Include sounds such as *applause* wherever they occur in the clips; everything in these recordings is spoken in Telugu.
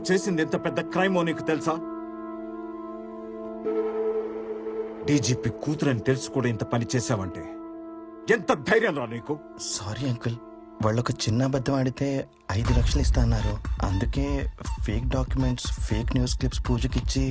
నువ్వు చేసింది ఎంత పెద్ద క్రైమో నీకు తెలుసా? డీజీపీ కూతురని తెలుసు కూడా ఇంత పని చేశావంటే. ఎంత ధైర్యం రా నీకు? సారీ అంకుల్ వాళ్ళు ఒక చిన్న అబద్ధం ఆడితే ఐదు లక్షలు ఇస్తా అన్నారు. అందుకే fake documents fake news clips పూజకి ఇచ్చి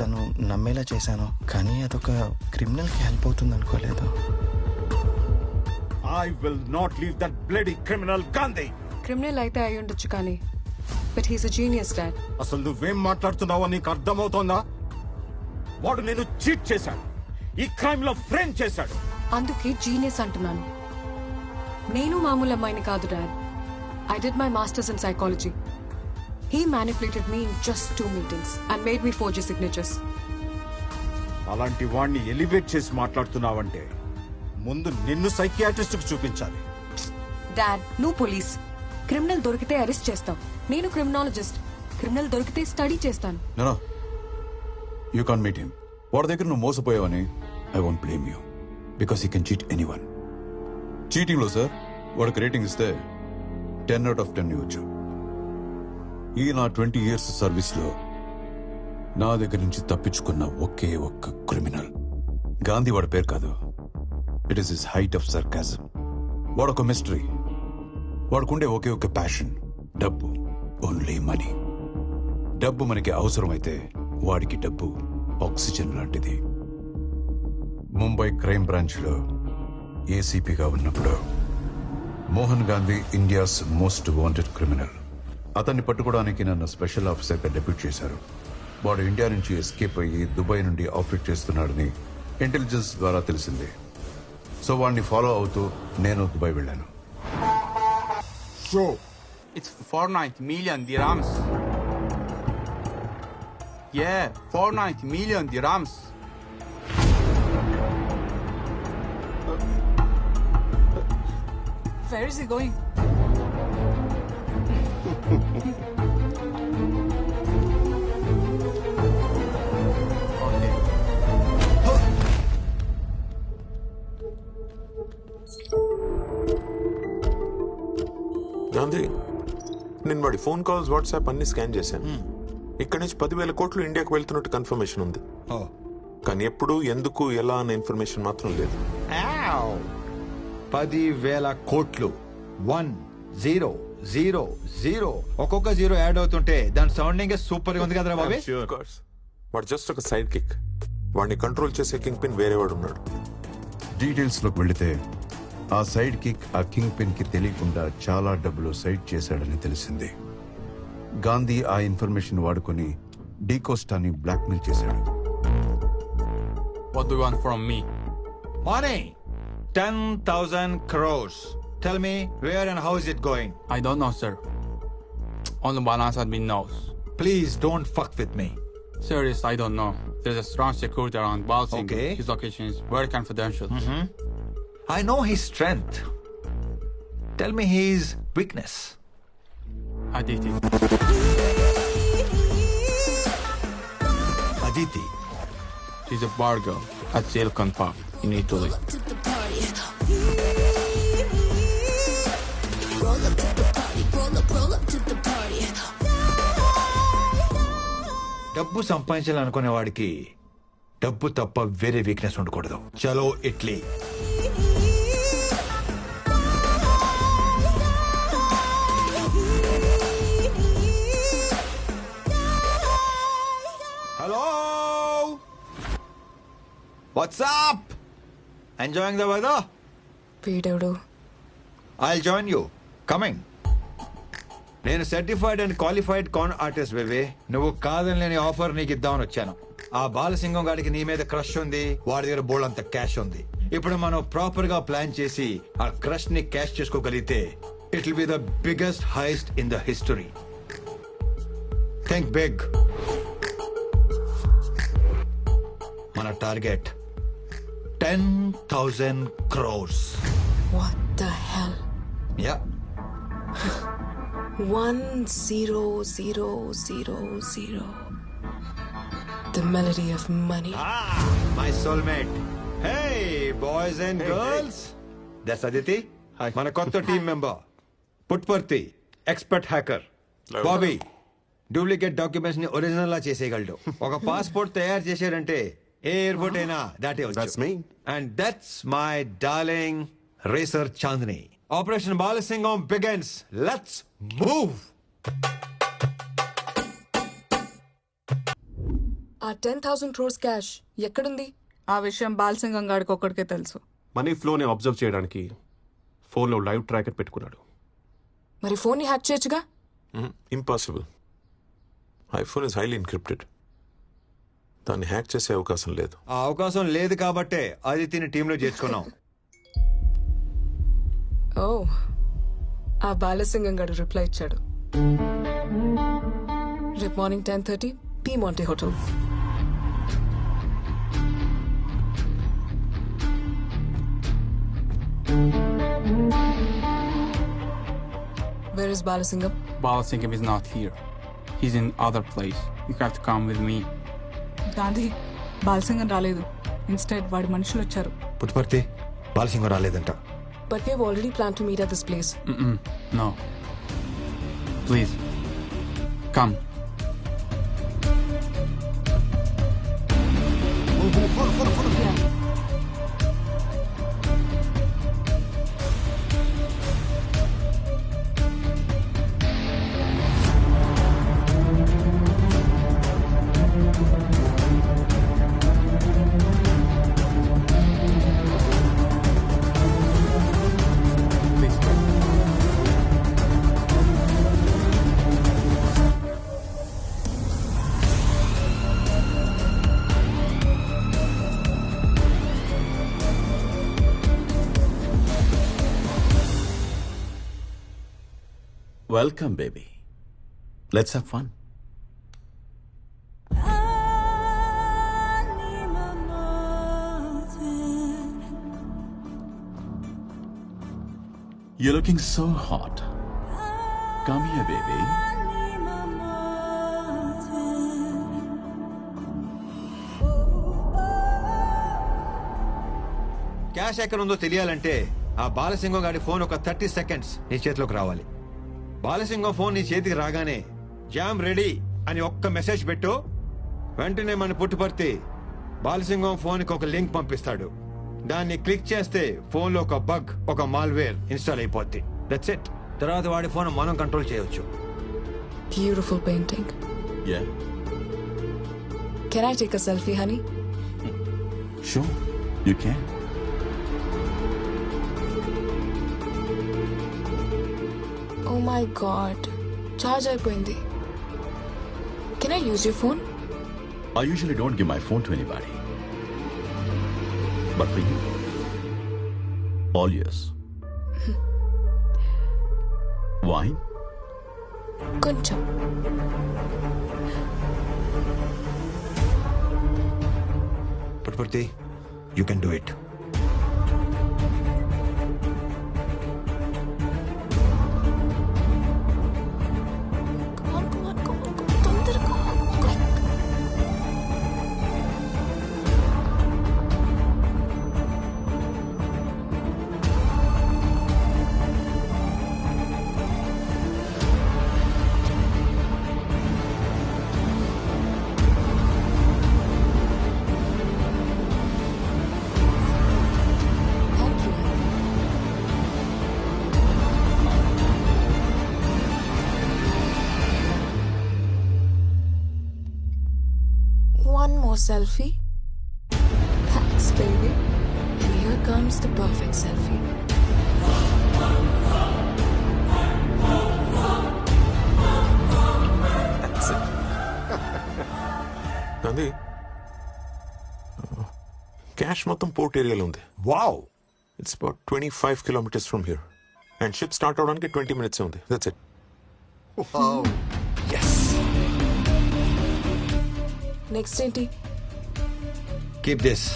తను నమ్మేలా చేశాను. కానీ అదొక క్రిమినల్కి హెల్ప్ అవుతుంది అనుకోలేదు. I will not leave that bloody criminal Gandhi criminal అయితే అయి ఉండొచ్చు కానీ but he's a genius dad అసలు నువ్వేం మాట్లాడుతున్నావో నీకు అర్థమవుతోందా? వాడు నేను చీట్ చేశాడు. ఈ క్రైమ్లో ఫ్రేమ్ చేశాడు. అందుకే జీనియస్ అంటున్నాను. నేను మామూలు అమ్మాయిని కాదు dad I did my masters in psychology he manipulated me in just two meetings and made me four signatures అలాంటి వాణ్ణి ఎలివేట్ చేసి మాట్లాడుతున్నావంటే ముందు నిన్ను సైకియాట్రిస్ట్కు చూపించాలి. డాడ్ నువ్వు పోలీస్ క్రిమినల్ దొరికితే అరెస్ట్ చేస్తాం. నేను క్రిమినాలజిస్ట్. క్రిమినల్ దొరికితే స్టడీ చేస్తాను. No you can meet him వాడి దగ్గర నువ్వు మోసపోయావని I won't blame you because you can cheat anyone చీటింగ్లో sir వాడికి రేటింగ్ ఇస్తే టెన్ అవుట్ ఆఫ్ టెన్ ఇవ్వచ్చు. ఈ నా ట్వంటీ ఇయర్స్ సర్వీస్లో నా దగ్గర నుంచి తప్పించుకున్న ఒకే ఒక్క క్రిమినల్ గాంధీ వాడి పేరు కాదు. It is his height of sarcasm వాడొక మిస్టరీ వాడుకుండే ఒకే ఒక ప్యాషన్ డబ్బు. ఓన్లీ మనీ డబ్బు మనకి అవసరమైతే వాడికి డబ్బు ఆక్సిజన్ లాంటిది. ముంబై క్రైమ్ బ్రాంచ్లో ఏసీపీగా ఉన్నప్పుడు Mohan Gandhi India's most wanted criminal అతన్ని పట్టుకోవడానికి నన్ను స్పెషల్ ఆఫీసర్గా డెప్యూట్ చేశారు. వాడు ఇండియా నుంచి ఎస్కేప్ అయ్యి దుబాయ్ నుండి ఆపరేట్ చేస్తున్నాడని ఇంటెలిజెన్స్ ద్వారా తెలిసింది. సో వాడిని ఫాలో అవుతూ నేను దుబాయ్ వెళ్ళాను. It's 490 million dirhams. Yeah, 490 million dirhams. Where is he going? నేను వాడి ఫోన్ కాల్స్ వాట్సాప్ అన్ని స్కాన్ చేశాను. ఇక్కడి నుంచి పదివేల కోట్లు ఇండియాకు వెళ్తున్నట్టు కన్ఫర్మేషన్ ఉంది. కానీ ఎప్పుడు ఎందుకు ఎలా అనే ఇన్ఫర్మేషన్ మాత్రం లేదు. పది వేల కోట్లు. One zero zero zero. ఒక్కొక్క జీరో యాడ్ అవుతుంటే దాని సౌండింగ్ సూపర్గా ఉంది కదరా బాబీ? Of course. వాడు జస్ట్ ఒక సైడ్ కిక్ వాడిని కంట్రోల్ చేసే కింగ్ పిన్ వేరే వాడు ఉన్నాడు. డీటెయిల్స్లోకి వెళితే ఆ సైడ్ కిక్ ఆ కింగ్ పిన్ కి తెలియకుండా చాలా డబ్బులు సైడ్ చేశాడని తెలిసింది గాంధీ ఆ ఇన్ఫర్మేషన్ వాడుకొని డీకోస్టాని బ్లాక్మెయిల్ చేశాడు What do you want from me? Money ten thousand crores tell me where and how is it going I don't know, sir. Only balance admin knows. Please don't fuck with me Serious, I don't know. There's a strong security around Balsing. Okay. His location is very confidential. I know his strength tell me his weakness Aditi. Aditi She's a bar girl at Silicon Park in Italy. డబ్బు సంపాదించాలనుకునే వాడికి డబ్బు తప్ప వేరే వీక్నెస్ ఉండకూడదు. చలో idli. What's up enjoying the weather వీడెవడు? ఐ జాయిన్ యూ కమింగ్ నేను certified and qualified con artist baby నువ్వు కాదని లేని ఆఫర్ నీకు ఇద్దామని వచ్చాను. ఆ బాలసింగం గాడికి నీ మీద క్రష్ ఉంది వాడి దగ్గర బోల్డ్ అంత క్యాష్ ఉంది. ఇప్పుడు మనం ప్రాపర్గా ప్లాన్ చేసి ఆ క్రష్ని క్యాష్ చేసుకోగలిగితే it will be the biggest heist in the history think big మన target ten thousand crores what the hell ya One zero zero zero zero. The melody of money. Ah, my soulmate. Hey, boys and girls. That's Aditi. మన కొత్త team member Puttaparthi expert hacker Bobby duplicate డాక్యుమెంట్స్ని original లా చేసేయగలడు ఒక పాస్పోర్ట్ తయారు చేశాడంటే ఏ ఎయిర్పోర్ట్ అయినా దాటే That's me. And that's my darling racer Chandini operation Balasingam begins let's move ఆ టెన్ థౌసండ్ క్రోర్స్ క్యాష్ ఎక్కడుంది? ఆ విషయం బాలసింగం గాడికి ఒక్కడికే తెలుసు. మనీ ఫ్లోని అబ్జర్వ్ చేయడానికి ఫోన్లో లైవ్ ట్రాకర్ పెట్టుకున్నాడు. మరి ఫోన్ని హ్యాక్ చేయొచ్చుగా? Impossible iPhone is highly encrypted దాన్ని హ్యాక్ చేసే అవకాశం లేదు ఆ అవకాశం లేదు కాబట్టే ఆదిత్యని టీంలో చేర్చుకున్నాం ఓ ఆ బాలసింగం గారు రిప్లై ఇచ్చాడు రేపు morning ten thirty P Monte hotel Where is Balasingam? Balasingam is not here. He's in other place. You have to come with me. Gandhi Balasingam రాలేదు. ఇన్స్టైట్ వాడి మనుషులు వచ్చారు. పుట్టుపర్తి బాలసింగం రాలేదంట. But we already plan to meet at this place no please come for for for welcome baby let's have fun You're looking so hot. Come here, baby. Cash ఎక్కడ ఉందో తెలియాలంటే ఆ బాలసింగం గారి ఫోన్ ఒక థర్టీ సెకండ్స్ నీ చేతిలోకి రావాలి బాలసింగం ఫోన్ నీ చేతికి రాగానే జామ్ రెడీ అని ఒక్క మెసేజ్ పెట్టు వెంటనే మన పుట్టుపర్తి బాలసింగం ఫోన్కి ఒక లింక్ పంపిస్తాడు దాన్ని క్లిక్ చేస్తే ఫోన్లో ఒక బగ్ ఒక మాల్వేర్ ఇన్స్టాల్ అయిపోద్ది దట్స్ ఇట్ తర్వాత వాడి ఫోన్ మనం కంట్రోల్ చేయొచ్చు Beautiful painting. Yeah, Can I take a selfie, honey? sure. You can. Oh my god. Charge అయిపోయింది. Can I use your phone? I usually don't give my phone to anybody. But for you, all yours. Wine? కొంచెం Puttaparthi you can do it selfie. Thanks, baby. And here comes the perfect selfie. అది *laughs* క్యాష్ మొత్తం పోర్ట్ ఏరియాలో ఉంది. Wow! It's about twenty five kilometres from here and ship start అవడానికి ట్వంటీ మినిట్స్ ఉంది. దట్స్ ఇట్ నెక్స్ట్ ఏంటి? కీప్ దిస్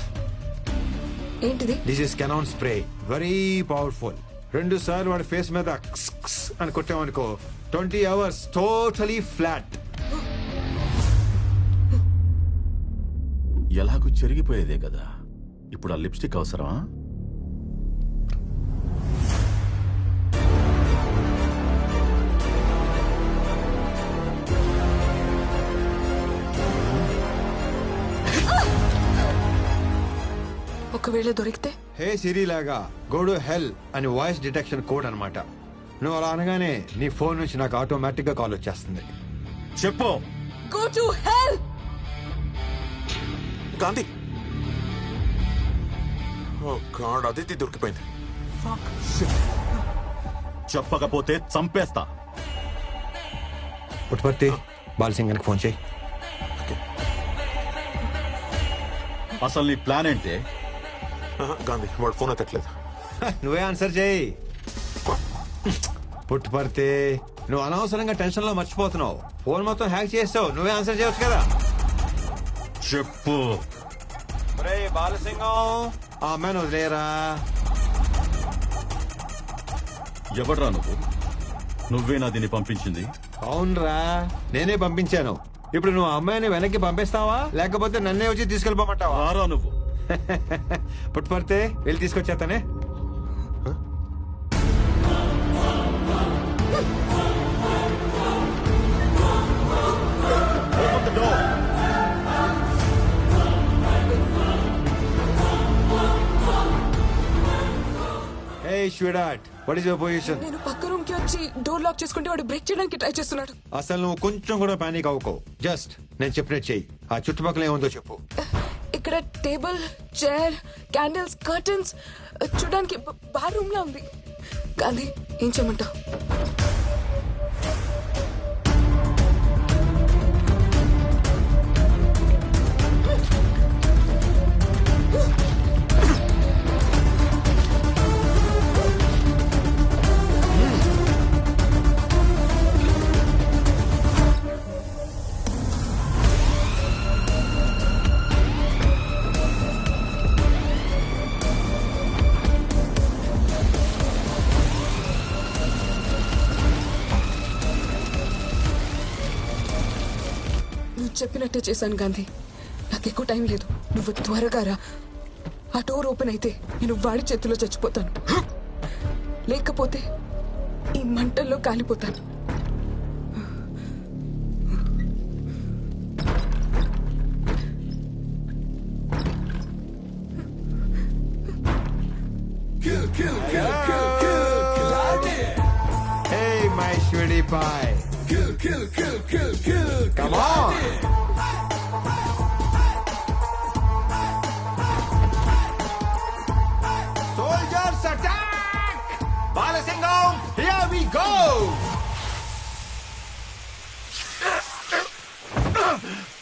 ఏంటిది? This is cannon spray very powerful రెండు సార్లు వాడి ఫేస్ మీద క్స్ క్స్ అని కొట్టామనుకో ట్వంటీ అవర్స్ టోటలీ ఫ్లాట్ ఎలాగూ చెరిగిపోయేదే కదా. ఇప్పుడు ఆ లిప్స్టిక్ అవసరమా? ఒకవేళ దొరికితే? హే సిరి లాగా గో టు హెల్ అని వాయిస్ డిటెక్షన్ కోడ్ అన్నమాట. నువ్వు అలా అనగానే నీ ఫోన్ నుంచి నాకు ఆటోమేటిక్గా కాల్ వచ్చేస్తుంది. చెప్పు. Go to hell! Gandhi! Oh God Aditi దొరికిపోయింది. చెప్పకపోతే చంపేస్తా. పుట్టుపర్తి బాలసింగానికి ఫోన్ చేయి. అసలు నీ ప్లాన్ ఏంటి? గాంధీ వాడు ఫోన్ ఎత్తట్లేదు. నువ్వే ఆన్సర్ చేయి. పుట్టుపర్తి నువ్వు అనవసరంగా టెన్షన్లో మర్చిపోతున్నావు. ఫోన్ మొత్తం హ్యాక్ చేస్తావు నువ్వే ఆన్సర్ చేయొచ్చు కదా. చెప్పు. బాలసింగం ఆ అమ్మాయిని వదిలేరా ఎవడ్రా నువ్వు? నువ్వేనా దీన్ని పంపించింది. అవునరా నేనే పంపించాను. ఇప్పుడు నువ్వు ఆ అమ్మాయిని వెనక్కి పంపిస్తావా? లేకపోతే నన్నే వచ్చి తీసుకెళ్ళిపోమంటావా? రారా నువ్వు. *laughs* పుట్టుపడితే వెళ్ళి తీసుకొచ్చేస్తానే. షుడాట్ వాట్ ఇస్ యువర్ పొజిషన్ నేను పక్క రూమ్కి వచ్చి డోర్ లాక్ చేసుకుంటే వాడు బ్రేక్ చేయడానికి ట్రై చేస్తున్నాడు. అసలు నువ్వు కొంచెం కూడా పానిక్ అవ్వకో. జస్ట్ నేను చెప్పినట్టు చెయ్యి. ఆ చుట్టుపక్కల ఏముందో చెప్పు. ఇక్కడ టేబుల్ చైర్ క్యాండిల్స్ కర్టన్స్. చూడడానికి బార్ రూమ్ లా ఉంది. గాంధీ ఏం చేయమంటావు? చెప్పినట్టే చేశాను గాంధీ. నాకు ఎక్కువ టైం లేదు. నువ్వు త్వరగా రా. ఆ డోర్ ఓపెన్ అయితే నేను వాడి చేతిలో చచ్చిపోతాను. లేకపోతే ఈ మంటల్లో కాలిపోతాను. Hey, my sweetie pie. Kill, kill, kill, kill, kill. Come on. Soldiers attack! Balasingam, here we go! *coughs*